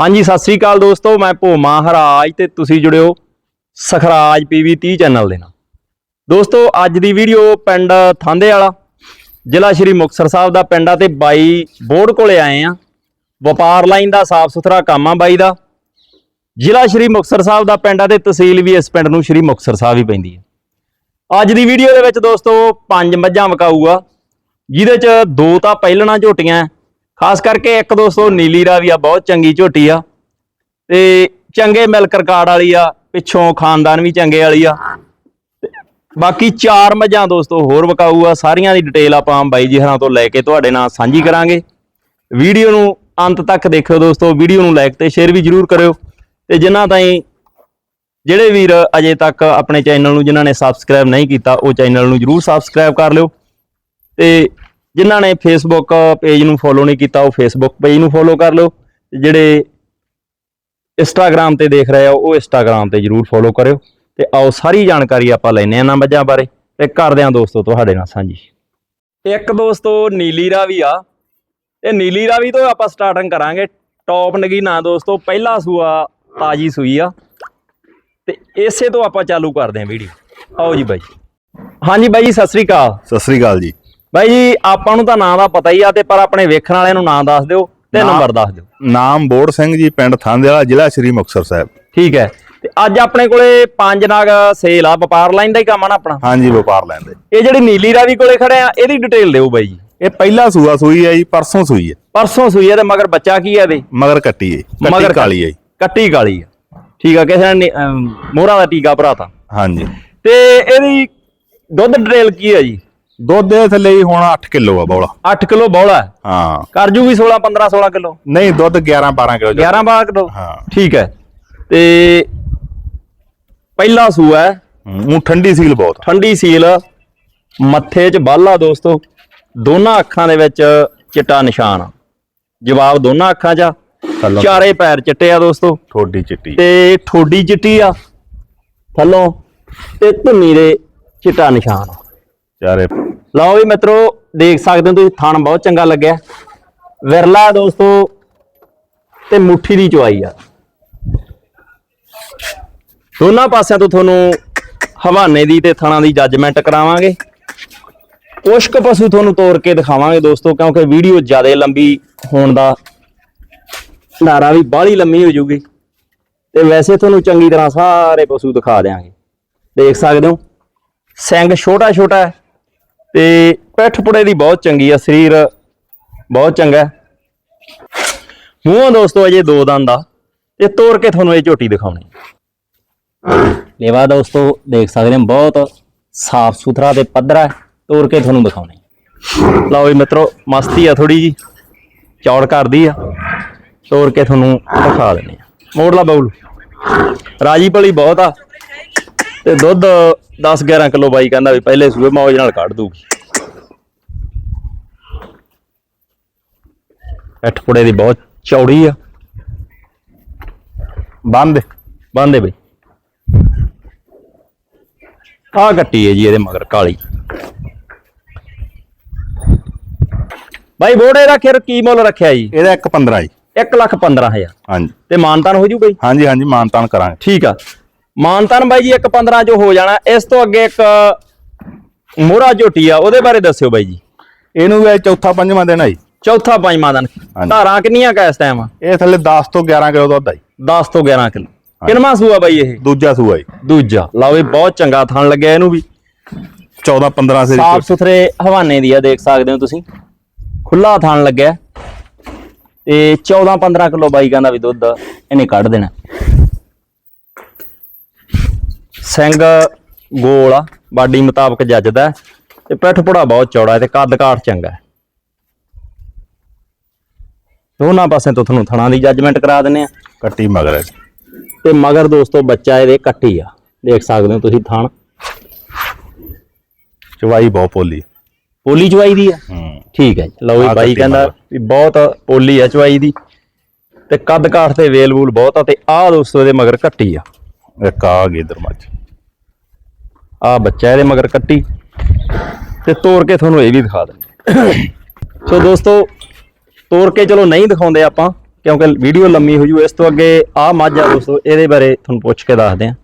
ਹਾਂਜੀ, ਸਤਿ ਸ੍ਰੀ ਅਕਾਲ ਦੋਸਤੋ, ਮੈਂ ਭੋਮਾ ਹਰਾਜ ਤੇ ਤੁਸੀਂ ਜੁੜਿਓ ਸਖਰਾਜ ਪੀਵੀ 30 ਚੈਨਲ ਦੇ ਨਾਲ। ਦੋਸਤੋ, ਅੱਜ ਦੀ ਵੀਡੀਓ ਪਿੰਡ ਥਾਂਦੇ ਵਾਲਾ, ਜ਼ਿਲ੍ਹਾ ਸ਼੍ਰੀ ਮੁਕਤਸਰ ਸਾਹਿਬ ਦਾ ਪਿੰਡ ਆ ਤੇ ਬਾਈ ਬੋਰਡ ਕੋਲੇ ਆਏ ਆ। ਵਪਾਰ ਲਾਈਨ ਦਾ, ਸਾਫ਼ ਸੁਥਰਾ ਕੰਮ ਆ ਬਾਈ ਦਾ। ਜ਼ਿਲ੍ਹਾ ਸ਼੍ਰੀ ਮੁਕਤਸਰ ਸਾਹਿਬ ਦਾ ਪਿੰਡ ਆ ਤੇ ਤਹਿਸੀਲ ਵੀ ਇਸ ਪਿੰਡ ਨੂੰ ਸ਼੍ਰੀ ਮੁਕਤਸਰ ਸਾਹਿਬ ਹੀ ਪੈਂਦੀ ਹੈ ਅੱਜ ਦੀ ਵੀਡੀਓ ਦੇ ਵਿੱਚ ਦੋਸਤੋ, ਪੰਜ ਮੱਝਾਂ ਵਕਾਊਗਾ, ਜਿਹਦੇ ਚ ਦੋ ਤਾਂ ਪਹਿਲਣਾ ਝੋਟੀਆਂ ਖਾਸ ਕਰਕੇ ਇੱਕ ਦੋਸਤੋ ਨੀਲੀ ਰਾਵੀ ਆ, ਬਹੁਤ ਚੰਗੀ ਝੋਟੀ ਆ। ਤੇ ਚੰਗੇ ਮਿਲਕ ਰਿਕਾਰਡ ਵਾਲੀ ਆ, ਪਿੱਛੋਂ ਖਾਨਦਾਨ ਵੀ ਚੰਗੇ ਵਾਲੀ ਆ। ਬਾਕੀ ਚਾਰ ਮੱਝਾਂ ਦੋਸਤੋ ਹੋਰ ਵਕਾਊ ਆ, ਸਾਰੀਆਂ ਦੀ ਡਿਟੇਲ ਆਪਾਂ ਬਾਈ ਜੀ ਹਰਾਂ ਤੋਂ ਲੈ ਕੇ ਤੁਹਾਡੇ ਨਾਲ ਸਾਂਝੀ ਕਰਾਂਗੇ। ਵੀਡੀਓ ਨੂੰ ਅੰਤ ਤੱਕ ਦੇਖਿਓ ਦੋਸਤੋ, ਵੀਡੀਓ ਨੂੰ ਲਾਈਕ ਤੇ ਸ਼ੇਅਰ ਵੀ ਜਰੂਰ ਕਰਿਓ। ਤੇ ਜਿਨ੍ਹਾਂ ਤਾਈਂ ਜਿਹੜੇ ਵੀਰ ਅਜੇ ਤੱਕ ਆਪਣੇ ਚੈਨਲ ਨੂੰ ਜਿਨ੍ਹਾਂ ਨੇ ਸਬਸਕ੍ਰਾਈਬ ਨਹੀਂ ਕੀਤਾ, ਉਹ ਚੈਨਲ ਨੂੰ ਜਰੂਰ ਸਬਸਕ੍ਰਾਈਬ ਕਰ ਲਿਓ। ਤੇ ਜਿਨ੍ਹਾਂ ਨੇ ਫੇਸਬੁੱਕ ਪੇਜ ਨੂੰ ਫੋਲੋ ਨਹੀਂ ਕੀਤਾ, ਉਹ ਫੇਸਬੁੱਕ ਪੇਜ ਨੂੰ ਫੋਲੋ ਕਰ ਲਓ ਜਿਹੜੇ ਇੰਸਟਾਗ੍ਰam ਤੇ ਦੇਖ ਰਹੇ ਆ, ਉਹ ਇੰਸਟਾਗ੍ਰam ਤੇ ਜਰੂਰ ਫੋਲੋ ਕਰਿਓ ਤੇ ਆਓ ਸਾਰੀ ਜਾਣਕਾਰੀ ਆਪਾਂ ਲੈਨੇ ਆ ਨਾ ਮੱਝਾਂ ਬਾਰੇ ਤੇ ਕਰਦੇ ਆ ਦੋਸਤੋ ਤੁਹਾਡੇ ਨਾਲ ਸਾਂਝੀ। ਇੱਕ ਦੋਸਤੋ ਨੀਲੀ ਰਾਵੀ ਆ, ਇਹ ਨੀਲੀ ਰਾਵੀ ਤੋਂ ਆਪਾਂ ਸਟਾਰਟਿੰਗ ਕਰਾਂਗੇ। ਟੌਪ ਨਗੀ ਨਾ ਦੋਸਤੋ, ਪਹਿਲਾ ਸੂਆ ਤਾਜੀ ਸੂਈ ਆ। ਤੇ ਇਸੇ ਤੋਂ ਆਪਾਂ ਚਾਲੂ ਕਰਦੇ ਆਂ ਵੀਡੀਓ ਆਓ ਜੀ ਬਾਈ। ਹਾਂਜੀ ਬਾਈ ਜੀ, ਸਤਿ ਸ੍ਰੀ ਅਕਾਲ। ਸਤਿ ਸ੍ਰੀ ਅਕਾਲ ਜੀ। ਬਾਈ ਜੀ ਆਪਾਂ ਨੂੰ ਤਾਂ ਨਾਂ ਦਾ ਪਤਾ ਹੀ ਆ ਤੇ ਪਰ ਆਪਣੇ ਵੇਖਣ ਵਾਲਿਆਂ ਨੂੰ ਨਾਂ ਦੱਸ ਦਿਓ ਤੇ ਨੰਬਰ ਦੱਸ ਦਿਓ। ਨਾਮ ਬੋੜ ਸਿੰਘ ਜੀ ਪਿੰਡ ਥਾਂਦੇਵਾਲਾ ਜ਼ਿਲ੍ਹਾ ਸ਼੍ਰੀ ਮੁਕਤਸਰ ਸਾਹਿਬ। ਠੀਕ ਹੈ। ਤੇ ਅੱਜ ਆਪਣੇ ਕੋਲੇ ਪੰਜ ਨਾਗ ਸੇਲ ਆ ਵਪਾਰ ਲਾਈਨ ਦਾ ਹੀ ਕੰਮ ਆ ਨਾ ਆਪਣਾ? ਹਾਂਜੀ ਵਪਾਰ ਲੈਂਦੇ ਇਹ ਜਿਹੜੀ ਨੀਲੀ ਰਾਵੀ ਕੋਲੇ ਖੜੇ ਆ ਇਹਦੀ ਡਿਟੇਲ ਦਿਓ ਬਾਈ ਜੀ। ਇਹ ਪਹਿਲਾ ਸੂਆ ਸੂਈ ਹੈ ਜੀ ਪਰਸੋਂ ਸੂਈ ਹੈ। ਪਰਸੋਂ ਸੂਈ ਆ ਤੇ ਮਗਰ ਬੱਚਾ ਕੀ ਆ ਇਹਦੇ? ਮਗਰ ਕੱਟੀ ਹੈ ਕੱਟੀ ਕਾਲੀ ਹੈ। ਕੱਟੀ ਕਾਲੀ ਆ ਠੀਕ ਆ ਕਿਸੇ ਨੇ ਮੋਹਰਾ ਦਾ ਟੀਕਾ ਭਰਾਤਾ। ਹਾਂਜੀ। ਤੇ ਇਹਦੀ ਦੁੱਧ ਡਿਟੇਲ ਕੀ ਹੈ ਜੀ? ਦੁੱਧ ਦੇ ਥੱਲੇ ਜੀ ਹੁਣ 8 ਕਿਲੋ ਆ ਬੌਲਾ। 8 ਕਿਲੋ ਬੌਲਾ ਹੈ। ਹਾਂ। ਕਰ ਜੂਗੀ 16 15 16 ਕਿਲੋ? ਨਹੀਂ ਦੁੱਧ 11 12 ਕਿਲੋ 11 12 ਕਿਲੋ? ਹਾਂ। ਠੀਕ ਹੈ। ਤੇ ਪਹਿਲਾ ਸੂਆ ਹੈ। ਉਹ ਠੰਡੀ ਸੀਲ ਬਹੁਤ। ਠੰਡੀ ਸੀਲ। ਮੱਥੇ 'ਚ ਬਾਲਾ ਦੋਸਤੋ। ਦੋਨਾਂ ਅੱਖਾਂ ਦੇ ਵਿੱਚ ਚਿੱਟਾ ਨਿਸ਼ਾਨ ਆ। ਜਵਾਬ ਦੋਨਾਂ ਅੱਖਾਂ 'ਚ ਚਾਰੇ ਪੈਰ ਚਿੱਟੇ ਆ ਦੋਸਤੋ। ਥੋੜੀ ਚਿੱਟੀ। ਤੇ ਠੋਡੀ ਚਿੱਟੀ ਆ। ਥੱਲੋਂ। ਤੇ ਧੁੰਨੀ ਦੇ ਚਿੱਟਾ ਨਿਸ਼ਾਨ ਚਾਰੇ ਲਓ ਵੀ ਮਿੱਤਰੋ, ਦੇਖ ਸਕਦੇ ਹੋ ਤੁਸੀਂ, ਥਣ ਬਹੁਤ ਚੰਗਾ ਲੱਗਿਆ। ਵਿਰਲਾ ਹੈ ਦੋਸਤੋ, ਤੇ ਮੁੱਠੀ ਦੀ ਚੁਆਈ ਆ। ਦੋਨਾਂ ਪਾਸਿਆਂ ਤੋਂ ਤੁਹਾਨੂੰ ਹਵਾਨੇ ਦੀ ਤੇ ਥਣਾ ਦੀ ਜੱਜਮੈਂਟ ਕਰਾਵਾਂਗੇ। ਕੁਛ ਕੁ ਪਸ਼ੂ ਤੁਹਾਨੂੰ ਤੋੜ ਕੇ ਦਿਖਾਵਾਂਗੇ ਦੋਸਤੋ, ਕਿਉਂਕਿ ਵੀਡੀਓ ਜ਼ਿਆਦਾ ਲੰਬੀ ਹੋਣ ਦਾ ਨਾਰਾ ਵੀ ਬਾਹਲੀ ਲੰਮੀ ਹੋ ਜੂਗੀ। ਤੇ ਵੈਸੇ ਤੁਹਾਨੂੰ ਚੰਗੀ ਤਰ੍ਹਾਂ ਸਾਰੇ ਪਸ਼ੂ ਦਿਖਾ ਦਿਆਂਗੇ। ਦੇਖ ਸਕਦੇ ਹੋ, ਸਿੰਘ ਛੋਟਾ ਛੋਟਾ ਹੈ। ਤੇ ਪਿੱਠ ਪੁੜੇ ਦੀ ਬਹੁਤ ਚੰਗੀ ਆ, ਸਰੀਰ ਬਹੁਤ ਚੰਗਾ ਹੈ। ਮੂੰਹੋਂ ਦੋਸਤੋ, ਅਜੇ ਦੋ ਦੰਦ ਆ ਤੇ ਤੋੜ ਕੇ ਤੁਹਾਨੂੰ ਇਹ ਝੋਟੀ ਦਿਖਾਉਣੀ। ਲੇਵਾ ਦੋਸਤੋ, ਦੇਖ ਸਕਦੇ ਹੋ, ਬਹੁਤ ਸਾਫ਼ ਸੁਥਰਾ ਤੇ ਪੱਧਰਾ ਹੈ ਤੋੜ ਕੇ ਤੁਹਾਨੂੰ ਦਿਖਾਉਣੀ। ਲਓ ਜੀ ਮਿੱਤਰੋ, ਮਸਤੀ ਆ ਥੋੜੀ ਜੀ ਚੌੜ ਕਰਦੀ ਆ ਤੋੜ ਕੇ ਤੁਹਾਨੂੰ ਦਿਖਾ ਦਿੰਦੇ ਆ। ਮੋੜਲਾ ਬਾਉਲ ਰਾਜੀ ਭਲੀ ਬਹੁਤ ਆ। ਤੇ ਦੁੱਧ 10 11 ਕਿਲੋ ਬਾਈ ਕਹਿੰਦਾ ਵੀ ਪਹਿਲੇ ਸੂਏ ਮੌਜ ਨਾਲ ਕੱਢ ਦੂਗੀ। ਅੱਠ ਪੁੜੇ ਦੀ ਬਹੁਤ ਚੌੜੀ ਆ। ਬੰਦ। ਬੰਦੇ ਬਈ। ਆ ਕੱਟੀ ਹੈ ਜੀ ਇਹਦੇ ਮਗਰ ਕਾਲੀ। ਬਾਈ ਬੋੜੇ ਦਾ ਖਿਰ ਕੀ ਮੁੱਲ ਰੱਖਿਆ ਜੀ? ਇਹਦਾ 1 15 ਜੀ। 1 ਲੱਖ 15000 ਹਾਂਜੀ। ਤੇ ਮਾਨਤਾਨ ਹੋ ਜੂ ਬਈ? ਹਾਂਜੀ ਹਾਂਜੀ ਮਾਨਤਾਨ ਕਰਾਂਗੇ। ਠੀਕ ਆ। ਮਾਨਤਾਨ ਬਾਈ ਜੀ 1 15 ਜੋ ਹੋ ਜਾਣਾ। ਇਸ ਤੋਂ ਅੱਗੇ ਇੱਕ ਮੋਹਰਾ ਝੋਟੀ ਆ ਉਹਦੇ ਬਾਰੇ ਦੱਸਿਓ ਬਾਈ ਜੀ। ਇਹਨੂੰ ਵੀ ਅੱਜ ਚੌਥਾ ਪੰਜਵਾਂ ਦਿਨ ਆ ਜੀ। ਚੌਥਾ ਪੰਜਵਾਂ ਦਿਨ। ਧਾਰਾਂ ਕਿੰਨੀਆਂ ਕਾ ਇਸ ਟਾਈਮ ਇਹ ਥੱਲੇ 10 ਤੋਂ 11 ਕਿਲੋ ਦੁੱਧ ਆ ਜੀ। 10 ਤੋਂ 11 ਕਿਲੋ। ਕਿੰਨਵਾਂ ਸੂਆ ਬਾਈ ਇਹ? ਦੂਜਾ ਸੂਆ ਜੀ। ਦੂਜਾ। ਲਓ ਵੀ ਬਹੁਤ ਚੰਗਾ ਥਣ ਲੱਗਿਆ ਇਹਨੂੰ ਵੀ। 14 15 ਸੇ ਸਾਫ਼ ਸੁਥਰੇ ਹਵਾਨੇ ਦੀ ਆ ਦੇਖ ਸਕਦੇ ਹੋ ਤੁਸੀਂ। ਖੁੱਲਾ ਥਣ ਲੱਗਿਆ। ਤੇ 14 15 ਕਿਲੋ ਬਾਈ ਕਹਿੰਦਾ ਵੀ ਦੁੱਧ ਇਹਨੇ ਕੱਢ ਦੇਣਾ। ਸਿੰਘ ਗੋਲ ਆ ਬਾਡੀ ਮੁਤਾਬਕ ਜੱਜਦਾ ਤੇ ਪਿੱਠ ਪੁੜਾ ਬਹੁਤ ਚੌੜਾ ਤੇ ਕੱਦ ਕਾਠ ਚੰਗਾ ਦੋਨਾਂ ਪਾਸੇ ਤੋਂ ਤੁਹਾਨੂੰ ਥਣਾ ਦੀ ਜੱਜਮੈਂਟ ਕਰਾ ਦਿੰਨੇ ਆ ਕੱਟੀ ਮਗਰ ਹੈ ਤੇ ਮਗਰ ਦੋਸਤੋ ਬੱਚਾ ਇਹਦੇ ਕੱਟੀ ਆ। ਦੇਖ ਸਕਦੇ ਹੋ ਤੁਸੀਂ ਥਣ। ਚਵਾਈ ਬਹੁਤ ਪੋਲੀ ਪੋਲੀ ਚਵਾਈ ਦੀ ਆ? ਹੂੰ। ਠੀਕ ਹੈ ਜੀ। ਲਓ ਆਹ ਬਾਈ ਕੱਟੀ ਕਹਿੰਦਾ ਮਗਰ। ਵੀ ਬਹੁਤ ਪੋਲੀ ਆ ਚਵਾਈ ਦੀ। ਤੇ ਕੱਦ ਕਾਠ ਤੇ ਵੇਲ ਵੂਲ ਬਹੁਤ ਆ ਤੇ ਆਹ ਦੋਸਤੋ ਇਹਦੇ ਮਗਰ ਕੱਟੀ ਆ। ਇੱਕ ਆ ਗਈ ਇਧਰ ਮੱਝ। ਆਹ ਬੱਚਾ ਇਹਦੇ ਮਗਰ ਕੱਟੀ ਤੇ ਤੋੜ ਕੇ ਤੁਹਾਨੂੰ ਇਹ ਵੀ ਦਿਖਾ ਦਿੰਦੇ ਸੋ ਦੋਸਤੋ ਤੋੜ ਕੇ ਚਲੋ ਨਹੀਂ ਦਿਖਾਉਂਦੇ ਆਪਾਂ ਕਿਉਂਕਿ ਵੀਡੀਓ ਲੰਮੀ ਹੋ। ਜੂ ਇਸ ਤੋਂ ਅੱਗੇ ਆ ਮੱਝ ਆ ਦੋਸਤੋ ਇਹਦੇ ਬਾਰੇ ਤੁਹਾਨੂੰ ਪੁੱਛ ਕੇ ਦੱਸਦੇ ਆ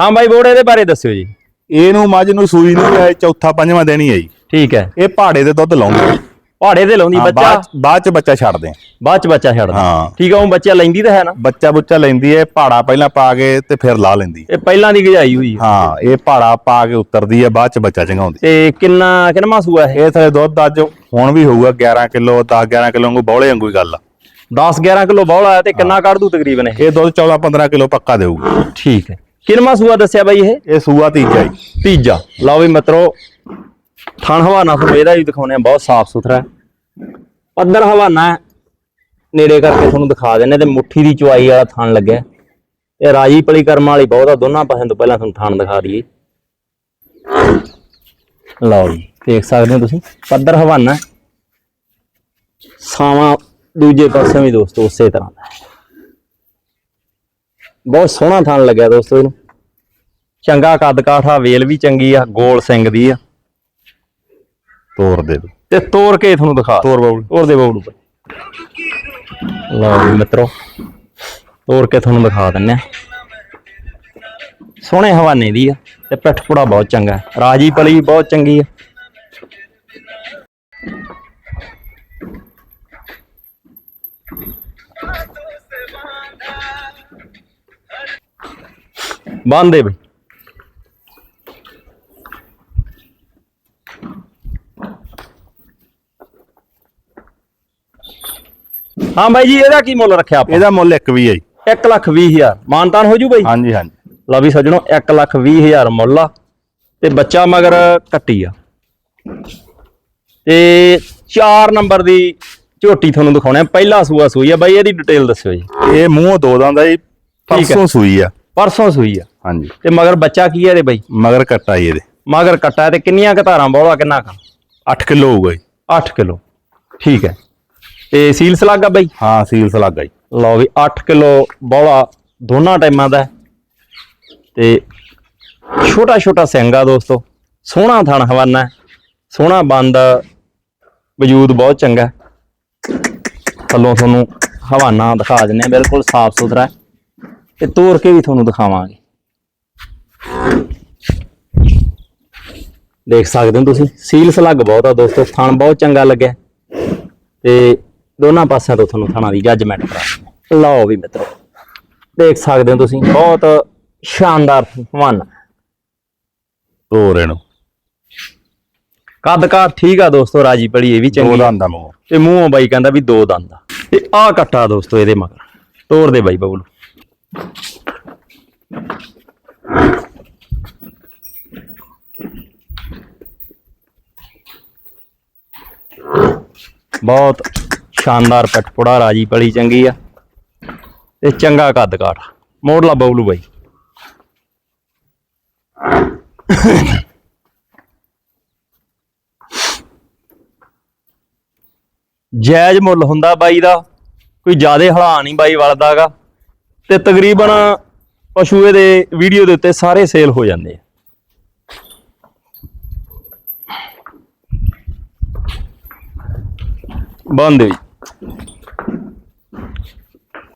ਹਾਂ ਬਾਈ ਬੋੜ ਇਹਦੇ ਬਾਰੇ ਦੱਸਿਓ ਜੀ। ਇਹਨੂੰ ਮੱਝ ਨੂੰ ਸੂਈ ਨੂੰ ਹੈ ਚੌਥਾ ਪੰਜਵਾਂ ਹੀ ਹੈ ਜੀ। ਠੀਕ ਹੈ। ਇਹ ਪਹਾੜੇ ਦੇ ਦੁੱਧ ਲਾਉਂਦੀ ਪਹਾੜੇ ਤੇ ਲਾਉਂਦੀ ਬੱਚਾ। ਬਾਅਦ ਬਾਅਦ ਚ ਬੱਚਾ ਛੱਡਦੇ ਆ ਬਾਅਦ ਚ ਬੱਚਾ ਛੱਡਦਾ ਹਾਂ। ਠੀਕ ਆ ਉਹ ਬੱਚਾ ਲੈਂਦੀ ਤਾਂ ਹੈ ਨਾ। ਬੱਚਾ ਬੁੱਚਾ ਲੈਂਦੀ ਹੈ ਪਹਾੜਾ ਪਹਿਲਾਂ ਪਾ ਕੇ ਤੇ ਫਿਰ ਲਾ ਲੈਂਦੀ। ਹੈ। ਇਹ ਪਹਿਲਾਂ ਦੀ ਗਜਾਈ ਹੋਈ ਹੈ ਹਾਂ ਇਹ ਪਹਾੜਾ ਪਾ ਕੇ ਉਤਰਦੀ ਹੈ ਬਾਅਦ ਚ ਬੱਚਾ ਚੰਗਾਉਂਦੀ। ਤੇ ਕਿੰਨਾ ਕਿੰਨਾ ਸੂਆ ਇਹ? ਇਹ ਥਲੇ ਦੁੱਧ ਅੱਜ ਹੁਣ ਵੀ ਹੋਊਗਾ 11 ਕਿਲੋ 10 11 ਕਿਲੋ ਵਾਂਗੂ ਬੌਲੇ ਵਾਂਗੂ ਹੀ ਗੱਲ ਆ। 10 11 ਕਿਲੋ ਬੌਲਾ ਹੈ ਤੇ ਕਿੰਨਾ ਕੱਢ ਦੂ ਤਕਰੀਬਨ ਇਹ? ਇਹ ਦੁੱਧ 14 15 ਕਿਲੋ ਪੱਕਾ ਦੇਊਗੀ। ਠੀਕ ਹੈ। ਕਿੰਨਾ ਸੂਆ ਦੱਸਿਆ ਬਾਈ ਇਹ? ਇਹ ਸੂਆ ਤੀਜਾ ਹੀ। ਤੀਜਾ। ਲਓ ਵੀ ਮਿੱਤਰੋ ਥਣ ਹਵਾਨਾ ਤੁਹਾਨੂੰ ਇਹਦਾ ਵੀ ਦਿਖਾਉਣੇ ਆ ਬਹੁਤ ਸਾਫ਼ ਸੁਥਰਾ ਪੱਧਰ ਹਵਾਨਾ ਨੇੜੇ ਕਰਕੇ ਤੁਹਾਨੂੰ ਦਿਖਾ ਦਿੰਨੇ ਤੇ ਮੁੱਠੀ ਦੀ ਚੁਆਈ ਵਾਲਾ ਥਣ ਲੱਗਿਆ ਇਹ ਰਾਜੀ ਪਲੀ ਕਰਮ ਵਾਲੀ ਬਹੁਤ ਆ, ਦੋਨਾਂ ਪਾਸਿਆਂ ਤੋਂ ਪਹਿਲਾਂ ਤੁਹਾਨੂੰ ਥਣ ਦਿਖਾ ਦਈਏ। ਲਓ ਜੀ, ਦੇਖ ਸਕਦੇ ਹੋ ਤੁਸੀਂ, ਪੱਧਰ ਹਵਾਨਾ ਹੈ। ਸਾਵਾਂ ਦੂਜੇ ਪਾਸੇ ਵੀ ਦੋਸਤੋ ਉਸੇ ਤਰ੍ਹਾਂ ਦਾ ਬਹੁਤ ਸੋਹਣਾ ਥਣ ਲੱਗਿਆ ਦੋਸਤੋ ਇਹਨੂੰ। ਚੰਗਾ ਕੱਦ ਕਾਠਾ, ਵੇਲ ਵੀ ਚੰਗੀ ਆ, ਗੋਲ ਸਿੰਘ ਦੀ ਆ। ਤੋਰ ਦੇ ਦੋ ਤੇ ਤੋੜ ਕੇ ਤੁਹਾਨੂੰ ਦਿਖਾ। ਤੋਰ ਬਾਬੂ ਤੋੜ ਦੇ ਬਾਬੂ ਲਓ ਜੀ ਮਿੱਤਰੋ ਤੋੜ ਕੇ ਤੁਹਾਨੂੰ ਦਿਖਾ ਦਿੰਨੇ ਆ ਸੋਹਣੇ ਹਵਾਨੇ ਦੀ ਆ ਤੇ ਪਿੱਠ ਪੁੜਾ ਬਹੁਤ ਚੰਗਾ। ਰਾਜੀ ਪਲੀ ਬਹੁਤ ਚੰਗੀ ਆ। ਬੰਦੇ ਬਈ। ਹਾਂ ਬਾਈ ਜੀ ਇਹਦਾ ਕੀ ਮੁੱਲ ਰੱਖਿਆ ਆਪਾਂ? ਇਹਦਾ ਮੁੱਲ ਇੱਕ ਵੀ ਹੈ ਜੀ। 1 ਲੱਖ 20 ਹਜ਼ਾਰ। ਮਾਨਤਾਨ ਹੋ ਜੂ ਬਾਈ? ਹਾਂਜੀ ਹਾਂਜੀ। ਲਓ ਵੀ ਸੱਜਣੋ 1 ਲੱਖ 20 ਹਜ਼ਾਰ ਮੁੱਲ ਆ। ਤੇ ਬੱਚਾ ਮਗਰ ਕੱਟੀ ਆ। ਤੇ 4 ਨੰਬਰ ਦੀ ਝੋਟੀ ਤੁਹਾਨੂੰ ਦਿਖਾਉਣੇ ਆ। ਪਹਿਲਾ ਸੂਆ ਸੂਈ ਆ। ਬਾਈ ਇਹਦੀ ਡਿਟੇਲ ਦੱਸਿਓ ਜੀ। ਇਹ ਮੂੰਹ ਦੋ ਦੰਦ ਦਾ ਜੀ। ਪਰਸੋਂ ਸੂਈ ਆ। ਪਰਸੋਂ ਸੂਈ ਆ। ਹਾਂਜੀ। ਤੇ ਮਗਰ ਬੱਚਾ ਕੀ ਆ ਇਹਦੇ ਬਾਈ? ਮਗਰ ਕੱਟਾ ਜੀ ਇਹਦੇ। ਮਗਰ ਕੱਟਾ ਹੈ ਤੇ ਕਿੰਨੀਆਂ ਘਤਾਰਾਂ ਬੋਲਾ ਕਿੰਨਾ ਕਾ? 8 ਕਿਲੋ ਹੋਊਗਾ ਜੀ। 8 ਕਿਲੋ। ਠੀਕ ਹੈ। ਤੇ ਸੀਲ ਸਲਾਗ ਬਾਈ? ਹਾਂ, ਸੀਲ ਸਲਾਗਾ ਜੀ। ਲਓ ਵੀ 8 ਕਿਲੋ ਬੋਲਾ ਦੋਨਾਂ ਟਾਈਮਾਂ ਦਾ ਹੈ। ਤੇ ਛੋਟਾ ਛੋਟਾ ਸਿੰਗਾ ਦੋਸਤੋ, ਸੋਹਣਾ ਥਣ ਹਵਾਨਾ ਸੋਹਣਾ ਬੰਦ ਵਜੂਦ ਬਹੁਤ ਚੰਗਾ ਥੱਲੋਂ ਤੁਹਾਨੂੰ ਹਵਾਨਾ ਦਿਖਾ ਦਿੰਨੇ ਆ ਬਿਲਕੁਲ ਸਾਫ਼ ਸੁਥਰਾ ਹੈ। ਤੇ ਤੋੜ ਕੇ ਵੀ ਤੁਹਾਨੂੰ ਦਿਖਾਵਾਂਗੇ। ਦੇਖ ਸਕਦੇ ਹੋ ਤੁਸੀਂ, ਸੀਲ ਸਲੱਗ ਬਹੁਤ ਆ ਦੋਸਤੋ, ਥਣ ਬਹੁਤ ਚੰਗਾ ਲੱਗਿਆ। ਤੇ ਦੋਨਾਂ ਪਾਸਿਆਂ ਤੋਂ ਤੁਹਾਨੂੰ ਥਣਾ ਦੀ ਜੱਜਮੈਂਟ ਕਰਾ ਲਓ ਵੀ ਮਿੱਤਰੋ ਦੇਖ ਸਕਦੇ ਹੋ ਤੁਸੀਂ ਬਹੁਤ ਸ਼ਾਨਦਾਰ ਹਵਾਨਾ ਤੋਰ ਇਹਨੂੰ ਕੱਦ ਕਾਰ ਠੀਕ ਆ ਦੋਸਤੋ ਰਾਜੀ ਪੜੀ ਇਹ ਵੀ ਦੋ ਚੰਗੀ। ਆ। ਦੰਦ ਦਾ ਮੂੰਹ। ਤੇ ਮੂੰਹੋਂ ਬਾਈ ਕਹਿੰਦਾ ਵੀ ਦੋ ਦੰਦ ਆ। ਤੇ ਆਹ ਕੱਟਾ ਦੋਸਤੋ ਇਹਦੇ ਮਗਰ। ਤੋੜ ਦੇ ਬਾਈ ਬਬਲੂ। ਬਹੁਤ ਸ਼ਾਨਦਾਰ ਪਟਪੜਾ, ਰਾਜੀ ਪਲੀ ਚੰਗੀ ਆ। ਤੇ ਚੰਗਾ ਕੱਦ ਕਾਠ। ਮੋੜਲਾ ਬਬਲੂ ਬਾਈ। ਜਾਇਜ਼ ਮੁੱਲ ਹੁੰਦਾ ਬਾਈ ਦਾ। ਕੋਈ ਜ਼ਿਆਦਾ ਹਲਾ ਨਹੀਂ ਬਾਈ ਵਲਦਾਗਾ। ਤੇ ਤਕਰੀਬਨ ਪਸ਼ੂ ਇਹਦੇ ਵੀਡੀਓ ਦੇ ਉੱਤੇ ਸਾਰੇ ਸੇਲ ਹੋ ਜਾਂਦੇ ਆ। ਬੰਦ ਹੋਈ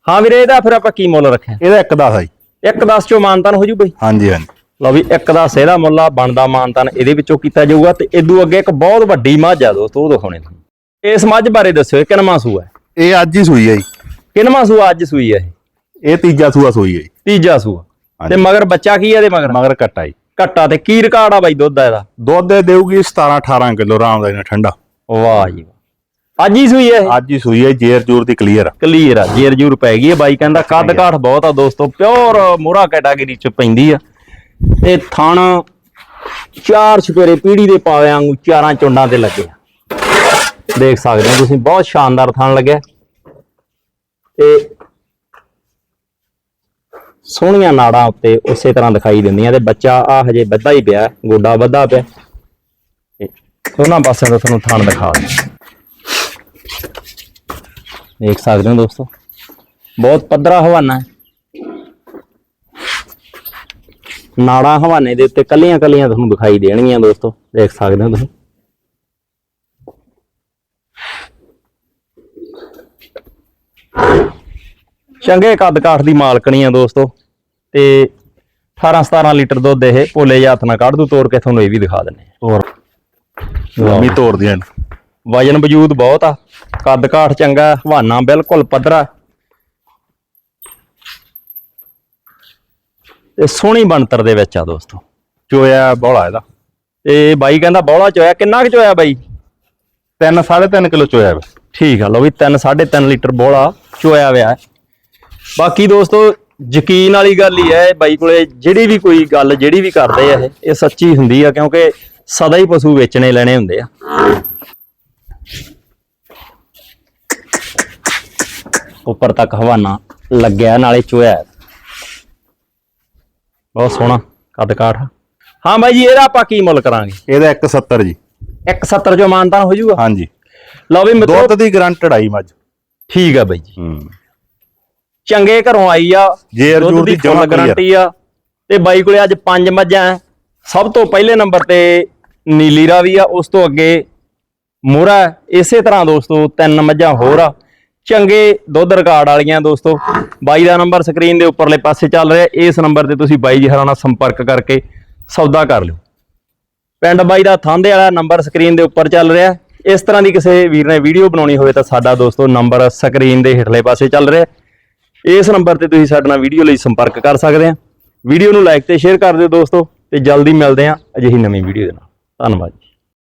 ਹਾਂ ਵੀਰੇ ਇਹਦਾ ਫਿਰ ਆਪਾਂ ਕੀ ਮੁੱਲ ਰੱਖਿਆ? ਇਹਦਾ ਇੱਕ ਦਾ ਸੀ ਇੱਕ 10 ਚੋਂ ਮਾਨਤਾਨ ਹੋ ਜੂ ਬਈ? ਹਾਂਜੀ ਹਾਂਜੀ। ਲਓ ਵੀ ਇੱਕ ਦਾ ਸੇਰਾ ਮੁੱਲਾ ਬਣਦਾ ਮਾਨਤਾਨ ਇਹਦੇ ਵਿੱਚੋਂ ਕੀਤਾ ਜਾਊਗਾ ਤੇ ਇਦੋਂ ਅੱਗੇ ਇੱਕ ਬਹੁਤ ਵੱਡੀ ਮੱਝ ਆ ਦੋਸਤੋ ਉਹ ਦਿਖਾਉਣੇ ਤੁਹਾਨੂੰ। ਇਸ ਮੱਝ ਬਾਰੇ ਦੱਸਿਓ ਇਹ ਕਿੰਨਵਾਂ ਸੂਆ ਹੈ? ਇਹ ਅੱਜ ਹੀ ਸੂਈ ਹੈ ਜੀ। ਕਿੰਨਵਾਂ ਸੂਆ ਅੱਜ ਸੂਈ ਹੈ ਇਹ? ਤੀਜਾ ਸੂਆ ਸੂਈ ਹੈ ਜੀ। ਤੀਜਾ ਸੂਆ। ਤੇ ਮਗਰ ਬੱਚਾ ਕੀ ਹੈ ਇਹਦੇ ਮਗਰ? ਮਗਰ ਕੱਟਾ ਜੀ। ਘੱਟਾ ਤੇ ਕੀ ਰਿਕਾਰਡ ਆ ਬਾਈ ਦੁੱਧ ਦਾ ਇਹਦਾ? ਦੁੱਧ ਦੇਊਗੀ 17 18 ਕਿਲੋ ਆਰਾਮ ਦਾ ਠੰਡਾ। ਵਾਹ ਜੀ। ਅੱਜ ਹੀ ਸੂਈ ਹੈ ਅੱਜ ਹੀ ਸੂਈ ਹੈ ਜੇਰ ਜੂਰ ਦੀ ਕਲੀਅਰ ਕਲੀਅਰ ਆ ਜੇਰ ਜੂਰ ਪੈ ਗਈ ਹੈ ਬਾਈ ਕਹਿੰਦਾ ਕੱਦ ਕਾਠ ਬਹੁਤ ਆ ਦੋਸਤੋ ਪਿਓਰ ਮੋਹਰਾ ਕੈਟਾਗਰੀ ਚ ਪੈਂਦੀ ਆ। ਤੇ ਥਣ ਚਾਰ ਛਪੇਰੇ ਪੀੜੀ ਦੇ ਪਾਵੇ ਵਾਂਗੂ ਚਾਰਾਂ ਚੁੰਡਾਂ ਤੇ ਲੱਗੇ ਦੇਖ ਸਕਦੇ ਹੋ ਤੁਸੀਂ ਬਹੁਤ ਸ਼ਾਨਦਾਰ ਥਣ ਲੱਗਿਆ। ਤੇ ਸੋਹਣੀਆਂ ਨਾੜਾਂ ਉੱਤੇ ਉਸੇ ਤਰ੍ਹਾਂ ਦਿਖਾਈ ਦਿੰਦੀਆਂ ਤੇ ਬੱਚਾ ਆ ਹਜੇ ਵੱਧਾ ਹੀ ਪਿਆ ਗੋਡਾ ਵੱਧਾ ਪਿਆ। ਤੇ ਦੋਨਾਂ ਪਾਸਿਆਂ ਤੋਂ ਤੁਹਾਨੂੰ ਥਣ ਦਿਖਾ ਦਿੰਦਾ ਦੇਖ ਸਕਦੇ ਹੋ ਦੋਸਤੋ। ਬਹੁਤ ਪੱਧਰਾ ਹਵਾਨਾ ਹੈ। ਨਾੜਾਂ ਹਵਾਨੇ ਦੇ ਉੱਤੇ ਕੱਲੀਆਂ ਕੱਲੀਆਂ ਤੁਹਾਨੂੰ ਦਿਖਾਈ ਦੇਣਗੀਆਂ ਦੋਸਤੋ। ਦੇਖ ਸਕਦੇ ਹੋ ਤੁਸੀਂ। ਚੰਗੇ ਕੱਦ ਕਾਠ ਦੀ ਮਾਲਕਣੀ ਆ ਦੋਸਤੋ। ਤੇ 18 17 ਲੀਟਰ ਦੁੱਧ ਇਹ ਭੋਲੇ ਜਿਹੇ ਹੱਥ ਨਾਲ ਕੱਢ ਦੂ, ਤੋੜ ਕੇ ਤੁਹਾਨੂੰ ਇਹ ਵੀ ਦਿਖਾ ਦਿੰਨੇ ਹੋਰ ਲੰਮੀ ਤੋਰਦੀਆਂ ਵਜਨ ਵਜੂਦ ਬਹੁਤ ਆ। ਕੱਦ ਕਾਠ ਚੰਗਾ ਹੈ, ਹਵਾਨਾ ਬਿਲਕੁਲ ਪੱਧਰਾ। ਤੇ ਸੋਹਣੀ ਬਣਤਰ ਦੇ ਵਿੱਚ ਆ ਦੋਸਤੋ। ਚੋਇਆ ਬੋਲਾ ਇਹਦਾ। ਇਹ ਬਾਈ ਕਹਿੰਦਾ ਬੌਲਾ ਚੋਇਆ ਕਿੰਨਾ ਕੁ ਚੋਇਆ ਬਾਈ? 3 3.5 ਕਿਲੋ ਚੋਇਆ ਵਾ। ਠੀਕ ਆ ਲਓ ਵੀ 3 3.5 ਲੀਟਰ ਬੋਲਾ ਚੋਇਆ ਹੋਇਆ ਬਾਕੀ ਦੋਸਤੋ ਯਕੀਨ ਵਾਲੀ ਗੱਲ ਹੀ ਹੈ ਬਾਈ ਕੋਲੇ ਜਿਹੜੀ ਵੀ ਕੋਈ ਗੱਲ ਜਿਹੜੀ ਵੀ ਕਰਦੇ ਆ ਇਹ ਇਹ ਸੱਚੀ ਹੁੰਦੀ ਆ ਕਿਉਂਕਿ ਸਦਾ ਹੀ ਪਸ਼ੂ ਵੇਚਣੇ ਲੈਣੇ ਹੁੰਦੇ ਆ। ਉੱਪਰ ਤੱਕ ਹਵਾਨਾ ਲੱਗਿਆ ਨਾਲੇ ਚੋਇਆ। ਬਹੁਤ ਸੋਹਣਾ ਕੱਦ ਕਾਠ ਹਾਂ ਬਾਈ ਜੀ ਇਹਦਾ ਆਪਾਂ ਕੀ ਮੁੱਲ ਕਰਾਂਗੇ? ਇਹਦਾ 170 ਜੀ। 170 ਜੋ ਮਾਨਤਾਨ ਹੋ ਜਾਊਗਾ? ਹਾਂਜੀ। ਲਓ ਵੀ ਮਿੱਤਰੋ। ਦੁੱਧ ਦੀ ਗਰੰਟਡ ਆਈ ਮੱਝ। ਠੀਕ ਆ ਬਾਈ ਜੀ। ਹੂੰ। ਚੰਗੇ ਘਰੋਂ ਆਈ ਆ। ਜੇ ਦੁੱਧ ਅਰਜੂਨ ਦੀ ਜਮਾਂ ਗਾਰੰਟੀ ਆ। ਤੇ ਬਾਈ ਕੋਲੇ ਅੱਜ ਪੰਜ ਮੱਝਾਂ। ਸਭ ਤੋਂ ਪਹਿਲੇ ਨੰਬਰ ਤੇ ਨੀਲੀ ਰਾਵੀ ਆ ਉਸ ਤੋਂ ਅੱਗੇ ਮੋਹਰਾ ਹੈ। ਇਸੇ ਤਰ੍ਹਾਂ ਦੋਸਤੋ ਤਿੰਨ ਮੱਝਾਂ ਹੋਰ ਆ। ਚੰਗੇ ਦੁੱਧ ਰਿਕਾਰਡ ਵਾਲੀਆਂ ਦੋਸਤੋ, ਬਾਈ ਦਾ ਨੰਬਰ ਸਕਰੀਨ ਦੇ ਉੱਪਰਲੇ ਪਾਸੇ ਚੱਲ ਰਿਹਾ, ਇਸ ਨੰਬਰ ਤੇ ਤੁਸੀਂ ਬਾਈ ਜੀ ਹਰਾਂ ਨਾਲ ਸੰਪਰਕ ਕਰਕੇ ਸੌਦਾ ਕਰ ਲਿਓ। ਪਿੰਡ ਬਾਈ ਦਾ ਥਾਂਦੇ ਵਾਲਾ ਨੰਬਰ ਸਕਰੀਨ ਦੇ ਉੱਪਰ ਚੱਲ ਰਿਹਾ, ਇਸ ਤਰ੍ਹਾਂ ਦੀ ਕਿਸੇ ਵੀਰ ਨੇ ਵੀਡੀਓ ਬਣਾਉਣੀ ਹੋਵੇ ਤਾਂ ਸਾਡਾ ਦੋਸਤੋ ਨੰਬਰ ਸਕਰੀਨ ਦੇ ਹੇਠਲੇ ਪਾਸੇ ਚੱਲ ਰਿਹਾ। ਇਸ ਨੰਬਰ ਤੇ ਤੁਸੀਂ ਸਾਡੇ ਨਾਲ ਵੀਡੀਓ ਲਈ ਸੰਪਰਕ ਕਰ ਸਕਦੇ ਆ। ਵੀਡੀਓ ਨੂੰ ਲਾਈਕ ਤੇ ਸ਼ੇਅਰ ਕਰ ਦਿਓ ਦੋਸਤੋ, ਤੇ ਜਲਦੀ ਮਿਲਦੇ ਆ ਅਜਿਹੀ ਨਵੀਂ ਵੀਡੀਓ ਦੇ ਨਾਲ। ਧੰਨਵਾਦ